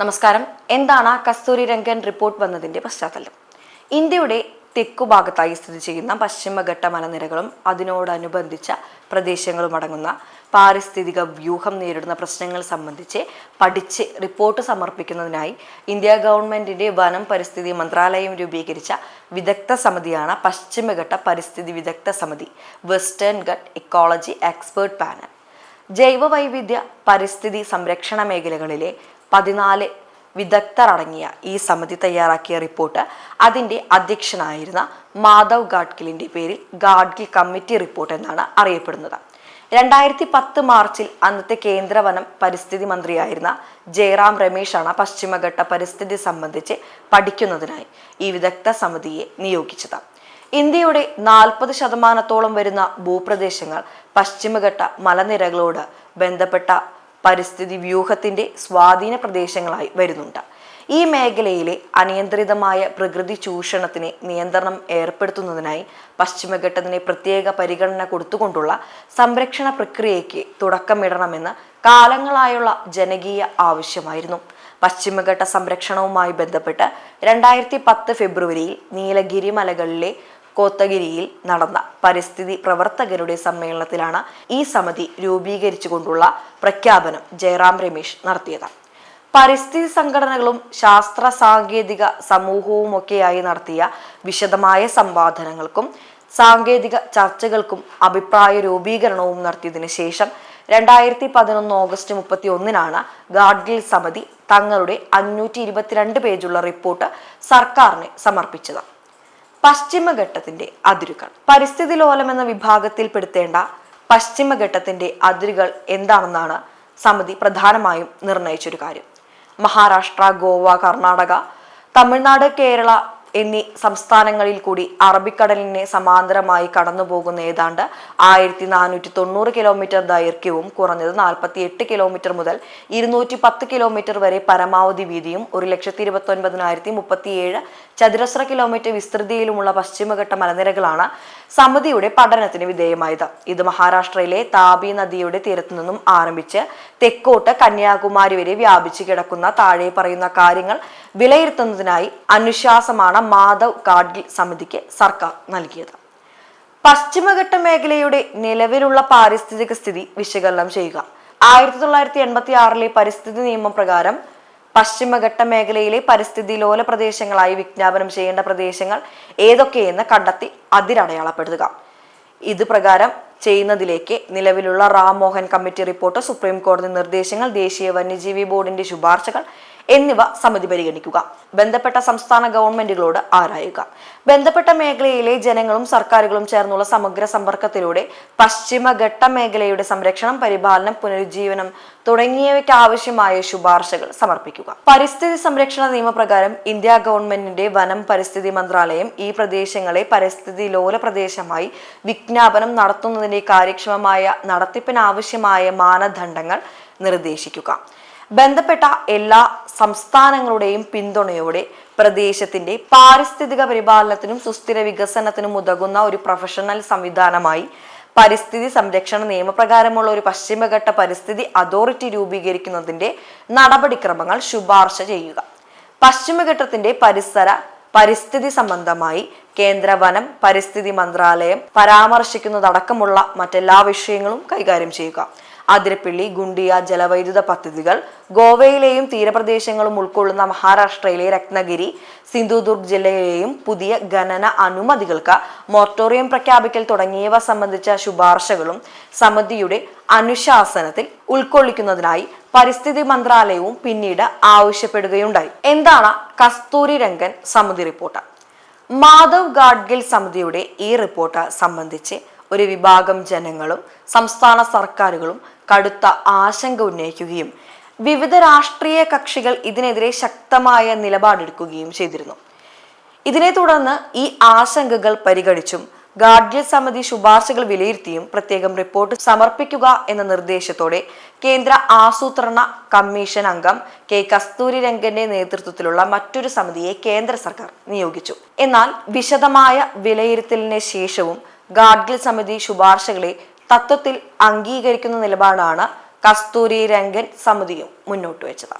നമസ്കാരം. എന്താണ് കസ്തൂരി രംഗൻ റിപ്പോർട്ട് വന്നതിന്റെ പശ്ചാത്തലം? ഇന്ത്യയുടെ തെക്കുഭാഗത്തായി സ്ഥിതി ചെയ്യുന്ന പശ്ചിമഘട്ട മലനിരകളും അതിനോടനുബന്ധിച്ച പ്രദേശങ്ങളും അടങ്ങുന്ന പാരിസ്ഥിതിക വ്യൂഹം നേരിടുന്ന പ്രശ്നങ്ങൾ സംബന്ധിച്ച് പഠിച്ച് റിപ്പോർട്ട് സമർപ്പിക്കുന്നതിനായി ഇന്ത്യ ഗവൺമെന്റിന്റെ വനം പരിസ്ഥിതി മന്ത്രാലയം രൂപീകരിച്ച വിദഗ്ധ സമിതിയാണ് പശ്ചിമഘട്ട പരിസ്ഥിതി വിദഗ്ധ സമിതി Western Ghat ecology expert panel ജൈവ വൈവിധ്യ പരിസ്ഥിതി സംരക്ഷണ മേഖലകളിലെ പതിനാല് വിദഗ്ധർ അടങ്ങിയ ഈ സമിതി തയ്യാറാക്കിയ റിപ്പോർട്ട് അതിന്റെ അധ്യക്ഷനായിരുന്ന മാധവ് ഗാഡ്ഗിലിന്റെ പേരിൽ ഗാഡ്ഗിൽ കമ്മിറ്റി റിപ്പോർട്ട് എന്നാണ് അറിയപ്പെടുന്നത്. രണ്ടായിരത്തി പത്ത് മാർച്ചിൽ അന്നത്തെ കേന്ദ്ര വനം പരിസ്ഥിതി മന്ത്രിയായിരുന്ന ജയറാം രമേശാണ് പശ്ചിമഘട്ട പരിസ്ഥിതി സംബന്ധിച്ച് പഠിക്കുന്നതിനായി ഈ വിദഗ്ധ സമിതിയെ നിയോഗിച്ചത്. ഇന്ത്യയുടെ നാൽപ്പത് ശതമാനത്തോളം വരുന്ന ഭൂപ്രദേശങ്ങൾ പശ്ചിമഘട്ട മലനിരകളോട് ബന്ധപ്പെട്ട പരിസ്ഥിതി വ്യൂഹത്തിന്റെ സ്വാധീന പ്രദേശങ്ങളായി വരുന്നുണ്ട്. ഈ മേഖലയിലെ അനിയന്ത്രിതമായ പ്രകൃതി ചൂഷണത്തിന് നിയന്ത്രണം ഏർപ്പെടുത്തുന്നതിനായി പശ്ചിമഘട്ടത്തിന് പ്രത്യേക പരിഗണന കൊടുത്തുകൊണ്ടുള്ള സംരക്ഷണ പ്രക്രിയയ്ക്ക് തുടക്കമിടണമെന്ന് കാലങ്ങളായുള്ള ജനകീയ ആവശ്യമായിരുന്നു. പശ്ചിമഘട്ട സംരക്ഷണവുമായി ബന്ധപ്പെട്ട് രണ്ടായിരത്തി പത്ത് ഫെബ്രുവരിയിൽ നീലഗിരി മലകളിലെ കോത്തഗിരിയിൽ നടന്ന പരിസ്ഥിതി പ്രവർത്തകരുടെ സമ്മേളനത്തിലാണ് ഈ സമിതി രൂപീകരിച്ചുകൊണ്ടുള്ള പ്രഖ്യാപനം ജയറാം രമേശ് നടത്തിയത്. പരിസ്ഥിതി സംഘടനകളും ശാസ്ത്ര സാങ്കേതിക സമൂഹവുമൊക്കെയായി നടത്തിയ വിശദമായ സംവാദനങ്ങൾക്കും സാങ്കേതിക ചർച്ചകൾക്കും അഭിപ്രായ രൂപീകരണവും നടത്തിയതിനു ശേഷം രണ്ടായിരത്തി പതിനൊന്ന് ഓഗസ്റ്റ് മുപ്പത്തി ഒന്നിനാണ് ഗാഡ്ഗിൽ സമിതി തങ്ങളുടെ അഞ്ഞൂറ്റി ഇരുപത്തിരണ്ട് പേജുള്ള റിപ്പോർട്ട് സർക്കാരിന് സമർപ്പിച്ചത്. പശ്ചിമഘട്ടത്തിന്റെ അതിരുകൾ. പരിസ്ഥിതി ലോലം എന്ന വിഭാഗത്തിൽപ്പെടുത്തേണ്ട പശ്ചിമഘട്ടത്തിന്റെ അതിരുകൾ എന്താണെന്നാണ് സമിതി പ്രധാനമായും നിർണയിച്ചൊരു കാര്യം. മഹാരാഷ്ട്ര ഗോവ കർണാടക തമിഴ്നാട് കേരള എന്നീ സംസ്ഥാനങ്ങളിൽ കൂടി അറബിക്കടലിനെ സമാന്തരമായി കടന്നുപോകുന്ന ഏതാണ്ട് ആയിരത്തി നാനൂറ്റി തൊണ്ണൂറ് കിലോമീറ്റർ ദൈർഘ്യവും കുറഞ്ഞത് നാൽപ്പത്തി എട്ട് കിലോമീറ്റർ മുതൽ ഇരുന്നൂറ്റി പത്ത് കിലോമീറ്റർ വരെ പരമാവധി വീതിയും ഒരു ലക്ഷത്തി ഇരുപത്തി ഒൻപതിനായിരത്തി മുപ്പത്തിയേഴ് ചതുരശ്ര കിലോമീറ്റർ വിസ്തൃതിയിലുമുള്ള പശ്ചിമഘട്ട മലനിരകളാണ് സമിതിയുടെ പഠനത്തിന് വിധേയമായത്. ഇത് മഹാരാഷ്ട്രയിലെ താപി നദിയുടെ തീരത്തു നിന്നും ആരംഭിച്ച് തെക്കോട്ട് കന്യാകുമാരി വരെ വ്യാപിച്ചു കിടക്കുന്ന താഴെ പറയുന്ന കാര്യങ്ങൾ വിലയിരുത്തുന്നതിനായി അനുശാസമാണ് മാധവ് ഗാഡ്ഗിൽ സമിതിക്ക് സർക്കാർ നൽകിയത്. പശ്ചിമഘട്ട മേഖലയുടെ നിലവിലുള്ള പാരിസ്ഥിതിക സ്ഥിതി വിശകലനം ചെയ്യുക. ആയിരത്തി തൊള്ളായിരത്തി എൺപത്തി ആറിലെ പരിസ്ഥിതി നിയമം പ്രകാരം പശ്ചിമഘട്ട മേഖലയിലെ പരിസ്ഥിതി ലോല പ്രദേശങ്ങളായി വിജ്ഞാപനം ചെയ്യേണ്ട പ്രദേശങ്ങൾ ഏതൊക്കെയെന്ന് കണ്ടെത്തി അതിരടയാളപ്പെടുത്തുക ഇത് പ്രകാരം ചെയ്യുന്നതിലേക്ക് നിലവിലുള്ള Ram Mohan committee report supreme കോടതി നിർദ്ദേശങ്ങൾ ദേശീയ വന്യജീവി ബോർഡിന്റെ ശുപാർശകൾ എന്നിവ സമിതി പരിഗണിക്കുക. ബന്ധപ്പെട്ട സംസ്ഥാന ഗവൺമെന്റുകളോട് ആരായുക. ബന്ധപ്പെട്ട മേഖലയിലെ ജനങ്ങളും സർക്കാരുകളും ചേർന്നുള്ള സമഗ്ര സമ്പർക്കത്തിലൂടെ പശ്ചിമഘട്ട മേഖലയുടെ സംരക്ഷണം പരിപാലനം പുനരുജ്ജീവനം തുടങ്ങിയവയ്ക്ക് ആവശ്യമായ ശുപാർശകൾ സമർപ്പിക്കുക. പരിസ്ഥിതി സംരക്ഷണ നിയമപ്രകാരം ഇന്ത്യ ഗവൺമെന്റിന്റെ വനം പരിസ്ഥിതി മന്ത്രാലയം ഈ പ്രദേശങ്ങളെ പരിസ്ഥിതി ലോല പ്രദേശമായി വിജ്ഞാപനം നടത്തുന്നതിന്റെ കാര്യക്ഷമമായ നടത്തിപ്പിനാവശ്യമായ മാനദണ്ഡങ്ങൾ നിർദ്ദേശിക്കുക. ബന്ധപ്പെട്ട എല്ലാ സംസ്ഥാനങ്ങളുടെയും പിന്തുണയോടെ പ്രദേശത്തിന്റെ പാരിസ്ഥിതിക പരിപാലനത്തിനും സുസ്ഥിര വികസനത്തിനും ഉതകുന്ന ഒരു പ്രൊഫഷണൽ സംവിധാനമായി പരിസ്ഥിതി സംരക്ഷണ നിയമപ്രകാരമുള്ള ഒരു പശ്ചിമഘട്ട പരിസ്ഥിതി അതോറിറ്റി രൂപീകരിക്കുന്നതിന്റെ നടപടിക്രമങ്ങൾ ശുപാർശ ചെയ്യുക. പശ്ചിമഘട്ടത്തിന്റെ പരിസര പരിസ്ഥിതി സംബന്ധമായി കേന്ദ്ര വനം പരിസ്ഥിതി മന്ത്രാലയം പരാമർശിക്കുന്നതടക്കമുള്ള മറ്റെല്ലാ വിഷയങ്ങളും കൈകാര്യം ചെയ്യുക. അതിരപ്പിള്ളി ഗുണ്ടിയ ജലവൈദ്യുത പദ്ധതികൾ ഗോവയിലെയും തീരപ്രദേശങ്ങളും ഉൾക്കൊള്ളുന്ന മഹാരാഷ്ട്രയിലെ രത്നഗിരി സിന്ധുദുർഗ് ജില്ലയിലെയും പുതിയ ഖനന അനുമതികൾക്ക് മൊറട്ടോറിയം പ്രഖ്യാപിക്കൽ തുടങ്ങിയവ സംബന്ധിച്ച ശുപാർശകളും സമിതിയുടെ അനുശാസനത്തിൽ ഉൾക്കൊള്ളിക്കുന്നതിനായി പരിസ്ഥിതി മന്ത്രാലയവും പിന്നീട് ആവശ്യപ്പെടുകയുണ്ടായി. എന്താണ് കസ്തൂരി രംഗൻ സമിതി റിപ്പോർട്ട്? മാധവ് ഗാഡ്ഗിൽ സമിതിയുടെ ഈ റിപ്പോർട്ട് സംബന്ധിച്ച് ഒരു വിഭാഗം ജനങ്ങളും സംസ്ഥാന സർക്കാരുകളും കടുത്ത ആശങ്ക ഉന്നയിക്കുകയും വിവിധ രാഷ്ട്രീയ കക്ഷികൾ ഇതിനെതിരെ ശക്തമായ നിലപാടെടുക്കുകയും ചെയ്തിരുന്നു. ഇതിനെ തുടർന്ന് ഈ ആശങ്കകൾ പരിഗണിച്ചും ഗാഡ്ഗിൽ സമിതി ശുപാർശകൾ വിലയിരുത്തിയും പ്രത്യേകം റിപ്പോർട്ട് സമർപ്പിക്കുക എന്ന നിർദ്ദേശത്തോടെ കേന്ദ്ര ആസൂത്രണ കമ്മീഷൻ അംഗം കെ കസ്തൂരി രംഗന്റെ നേതൃത്വത്തിലുള്ള മറ്റൊരു സമിതിയെ കേന്ദ്ര സർക്കാർ നിയോഗിച്ചു. എന്നാൽ വിശദമായ വിലയിരുത്തലിന് ശേഷവും ഗാഡ്ഗിൽ സമിതി ശുപാർശകളെ തത്വത്തിൽ അംഗീകരിക്കുന്ന നിലപാടാണ് കസ്തൂരി രംഗൻ സമിതിയും മുന്നോട്ട് വെച്ചത്.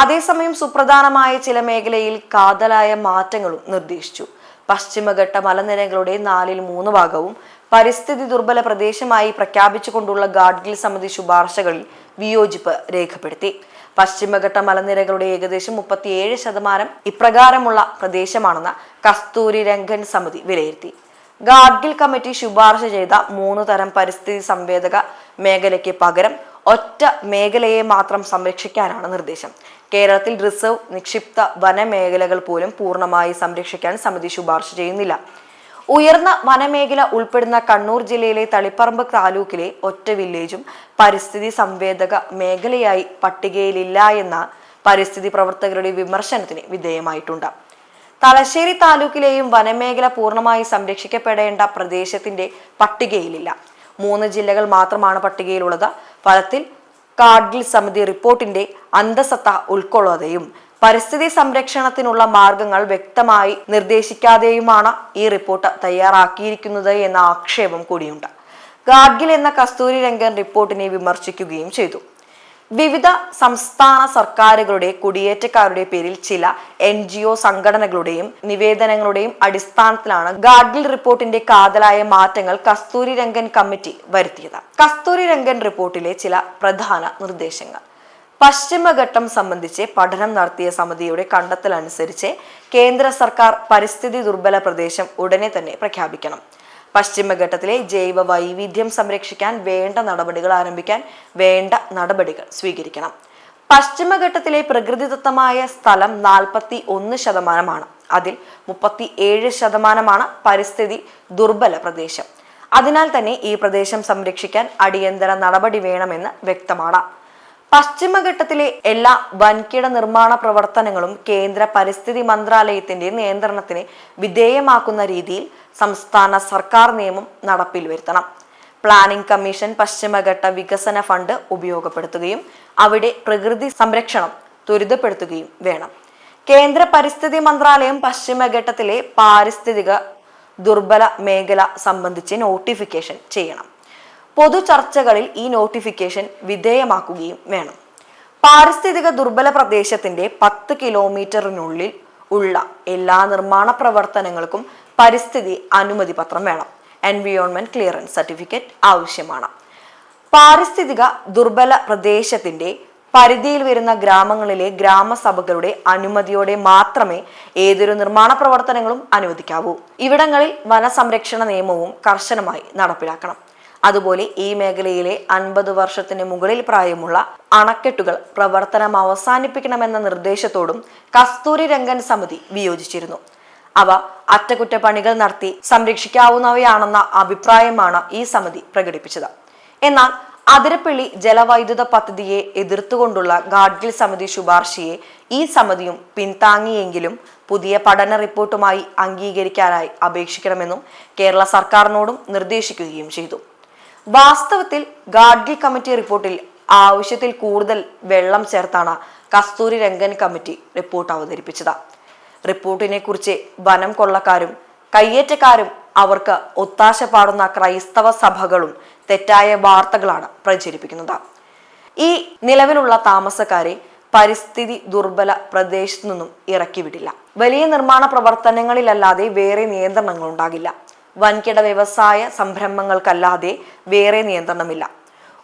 അതേസമയം സുപ്രധാനമായ ചില മേഖലയിൽ കാതലായ മാറ്റങ്ങളും നിർദ്ദേശിച്ചു. പശ്ചിമഘട്ട മലനിരകളുടെ നാലിൽ മൂന്ന് ഭാഗവും പരിസ്ഥിതി ദുർബല പ്രദേശമായി പ്രഖ്യാപിച്ചുകൊണ്ടുള്ള ഗാഡ്ഗിൽ സമിതി ശുപാർശകളിൽ വിയോജിപ്പ് രേഖപ്പെടുത്തി. പശ്ചിമഘട്ട മലനിരകളുടെ ഏകദേശം മുപ്പത്തിയേഴ് ശതമാനം ഇപ്രകാരമുള്ള പ്രദേശമാണെന്ന് കസ്തൂരി രംഗൻ സമിതി വിലയിരുത്തി. ഗാഡ്ഗിൽ കമ്മിറ്റി ശുപാർശ ചെയ്ത മൂന്ന് തരം പരിസ്ഥിതി സംവേദക മേഖലയ്ക്ക് പകരം ഒറ്റ മേഖലയെ മാത്രം സംരക്ഷിക്കാനാണ് നിർദ്ദേശം. കേരളത്തിൽ റിസർവ് നിക്ഷിപ്ത വനമേഖലകൾ പോലും പൂർണമായി സംരക്ഷിക്കാൻ സമിതി ശുപാർശ ചെയ്യുന്നില്ല. ഉയർന്ന വനമേഖല ഉൾപ്പെടുന്ന കണ്ണൂർ ജില്ലയിലെ തളിപ്പറമ്പ് താലൂക്കിലെ ഒറ്റ വില്ലേജും പരിസ്ഥിതി സംവേദക മേഖലയായി പട്ടികയിലില്ല എന്ന പരിസ്ഥിതി പ്രവർത്തകരുടെ വിമർശനത്തിന് വിധേയമായിട്ടുണ്ട്. തലശ്ശേരി താലൂക്കിലെയും വനമേഖല പൂർണമായി സംരക്ഷിക്കപ്പെടേണ്ട പ്രദേശത്തിന്റെ പട്ടികയിലില്ല. മൂന്ന് ജില്ലകൾ മാത്രമാണ് പട്ടികയിലുള്ളത്. ഫലത്തിൽ കാർഗിൽ സമിതി റിപ്പോർട്ടിന്റെ അന്തസത്ത ഉൾക്കൊള്ളാതെയും പരിസ്ഥിതി സംരക്ഷണത്തിനുള്ള മാർഗങ്ങൾ വ്യക്തമായി നിർദ്ദേശിക്കാതെയുമാണ് ഈ റിപ്പോർട്ട് തയ്യാറാക്കിയിരിക്കുന്നത് എന്ന ആക്ഷേപം കൂടിയുണ്ട്. ഗാഡ്ഗിൽ എന്ന കസ്തൂരി രംഗൻ റിപ്പോർട്ടിനെ വിമർശിക്കുകയും ചെയ്തു. വിവിധ സംസ്ഥാന സർക്കാരുകളുടെ കുടിയേറ്റക്കാരുടെ പേരിൽ ചില എൻ ജി ഒ സംഘടനകളുടെയും നിവേദനങ്ങളുടെയും അടിസ്ഥാനത്തിലാണ് ഗാഡ്ഗിൽ റിപ്പോർട്ടിന്റെ കാതലായ മാറ്റങ്ങൾ കസ്തൂരി രംഗൻ കമ്മിറ്റി വരുത്തിയത്. കസ്തൂരി രംഗൻ റിപ്പോർട്ടിലെ ചില പ്രധാന നിർദ്ദേശങ്ങൾ. പശ്ചിമഘട്ടം സംബന്ധിച്ച് പഠനം നടത്തിയ സമിതിയുടെ കണ്ടെത്തലനുസരിച്ച് കേന്ദ്ര സർക്കാർ പരിസ്ഥിതി ദുർബല പ്രദേശം ഉടനെ തന്നെ പ്രഖ്യാപിക്കണം. പശ്ചിമഘട്ടത്തിലെ ജൈവ വൈവിധ്യം സംരക്ഷിക്കാൻ വേണ്ട നടപടികൾ ആരംഭിക്കാൻ വേണ്ട നടപടികൾ സ്വീകരിക്കണം. പശ്ചിമഘട്ടത്തിലെ പ്രകൃതിദത്തമായ സ്ഥലം നാൽപ്പത്തി ഒന്ന് ശതമാനമാണ്. അതിൽ മുപ്പത്തി ഏഴ് ശതമാനമാണ് പരിസ്ഥിതി ദുർബല പ്രദേശം. അതിനാൽ തന്നെ ഈ പ്രദേശം സംരക്ഷിക്കാൻ അടിയന്തര നടപടി വേണമെന്ന് വ്യക്തമാണ്. പശ്ചിമഘട്ടത്തിലെ എല്ലാ വൻകിട നിർമ്മാണ പ്രവർത്തനങ്ങളും കേന്ദ്ര പരിസ്ഥിതി മന്ത്രാലയത്തിന്റെ നിയന്ത്രണത്തിന് വിധേയമാക്കുന്ന രീതിയിൽ സംസ്ഥാന സർക്കാർ നിയമം നടപ്പിൽ വരുത്തണം. പ്ലാനിംഗ് കമ്മീഷൻ പശ്ചിമഘട്ട വികസന ഫണ്ട് ഉപയോഗപ്പെടുത്തുകയും അവിടെ പ്രകൃതി സംരക്ഷണം ത്വരിതപ്പെടുത്തുകയും വേണം. കേന്ദ്ര പരിസ്ഥിതി മന്ത്രാലയം പശ്ചിമഘട്ടത്തിലെ പാരിസ്ഥിതിക ദുർബല മേഖല സംബന്ധിച്ച് നോട്ടിഫിക്കേഷൻ ചെയ്യണം. പൊതു ചർച്ചകളിൽ ഈ നോട്ടിഫിക്കേഷൻ വിധേയമാക്കുകയും വേണം. പാരിസ്ഥിതിക ദുർബല പ്രദേശത്തിന്റെ പത്ത് കിലോമീറ്ററിനുള്ളിൽ ഉള്ള എല്ലാ നിർമ്മാണ പ്രവർത്തനങ്ങൾക്കും പരിസ്ഥിതി അനുമതി പത്രം വേണം. എൻവിയോൺമെന്റ് ക്ലിയറൻസ് സർട്ടിഫിക്കറ്റ് ആവശ്യമാണ്. പാരിസ്ഥിതിക ദുർബല പ്രദേശത്തിന്റെ പരിധിയിൽ വരുന്ന ഗ്രാമങ്ങളിലെ ഗ്രാമസഭകളുടെ അനുമതിയോടെ മാത്രമേ ഏതൊരു നിർമ്മാണ പ്രവർത്തനങ്ങളും അനുവദിക്കാവൂ. ഇവിടങ്ങളിൽ വനസംരക്ഷണ നിയമവും കർശനമായി നടപ്പിലാക്കണം. അതുപോലെ ഈ മേഖലയിലെ അൻപത് വർഷത്തിന് മുകളിൽ പ്രായമുള്ള അണക്കെട്ടുകൾ പ്രവർത്തനം അവസാനിപ്പിക്കണമെന്ന നിർദ്ദേശത്തോടും കസ്തൂരി രംഗൻ സമിതി വിയോജിച്ചിരുന്നു. അവ അറ്റകുറ്റപ്പണികൾ നടത്തി സംരക്ഷിക്കാവുന്നവയാണെന്ന അഭിപ്രായമാണ് ഈ സമിതി പ്രകടിപ്പിച്ചത്. എന്നാൽ അതിരപ്പള്ളി ജലവൈദ്യുത പദ്ധതിയെ എതിർത്തുകൊണ്ടുള്ള ഗാഡ്ഗിൽ സമിതി ശുപാർശയെ ഈ സമിതിയും പിന്താങ്ങിയെങ്കിലും പുതിയ പഠന റിപ്പോർട്ടുമായി അംഗീകരിക്കാനായി അപേക്ഷിക്കണമെന്നും കേരള സർക്കാരിനോടും നിർദ്ദേശിക്കുകയും ചെയ്തു. വാസ്തവത്തിൽ ഗാഡ്ഗിൽ കമ്മിറ്റി റിപ്പോർട്ടിൽ ആവശ്യത്തിൽ കൂടുതൽ വെള്ളം ചേർത്താണ് കസ്തൂരി രംഗൻ കമ്മിറ്റി റിപ്പോർട്ട് അവതരിപ്പിച്ചത്. റിപ്പോർട്ടിനെ കുറിച്ച് വനം കൊള്ളക്കാരും കയ്യേറ്റക്കാരും അവർക്ക് ഒത്താശ പാടുന്ന ക്രൈസ്തവ സഭകളും തെറ്റായ വാർത്തകളാണ് പ്രചരിപ്പിക്കുന്നത്. ഈ നിലവിലുള്ള താമസക്കാരെ പരിസ്ഥിതി ദുർബല പ്രദേശത്തു നിന്നും ഇറക്കി വിടില്ല വലിയ നിർമ്മാണ പ്രവർത്തനങ്ങളിലല്ലാതെ വേറെ നിയന്ത്രണങ്ങൾ ഉണ്ടാകില്ല വൻകിട വ്യവസായ സംരംഭങ്ങൾക്കല്ലാതെ വേറെ നിയന്ത്രണമില്ല.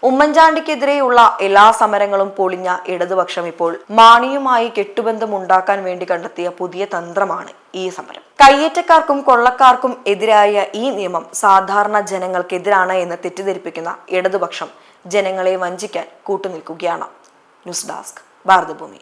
ഉമ്മൻചാണ്ടിക്കെതിരെയുള്ള എല്ലാ സമരങ്ങളും പൊളിഞ്ഞ ഇടതുപക്ഷം ഇപ്പോൾ മാണിയുമായി കെട്ടുബന്ധം ഉണ്ടാക്കാൻ വേണ്ടി കണ്ടെത്തിയ പുതിയ തന്ത്രമാണ് ഈ സമരം. കയ്യേറ്റക്കാർക്കും കൊള്ളക്കാർക്കും എതിരായ ഈ നിയമം സാധാരണ ജനങ്ങൾക്കെതിരാണ് എന്ന് തെറ്റിദ്ധരിപ്പിക്കുന്ന ഇടതുപക്ഷം ജനങ്ങളെ വഞ്ചിക്കാൻ കൂട്ടുനിൽക്കുകയാണ്. News desk Bharathabhoomi.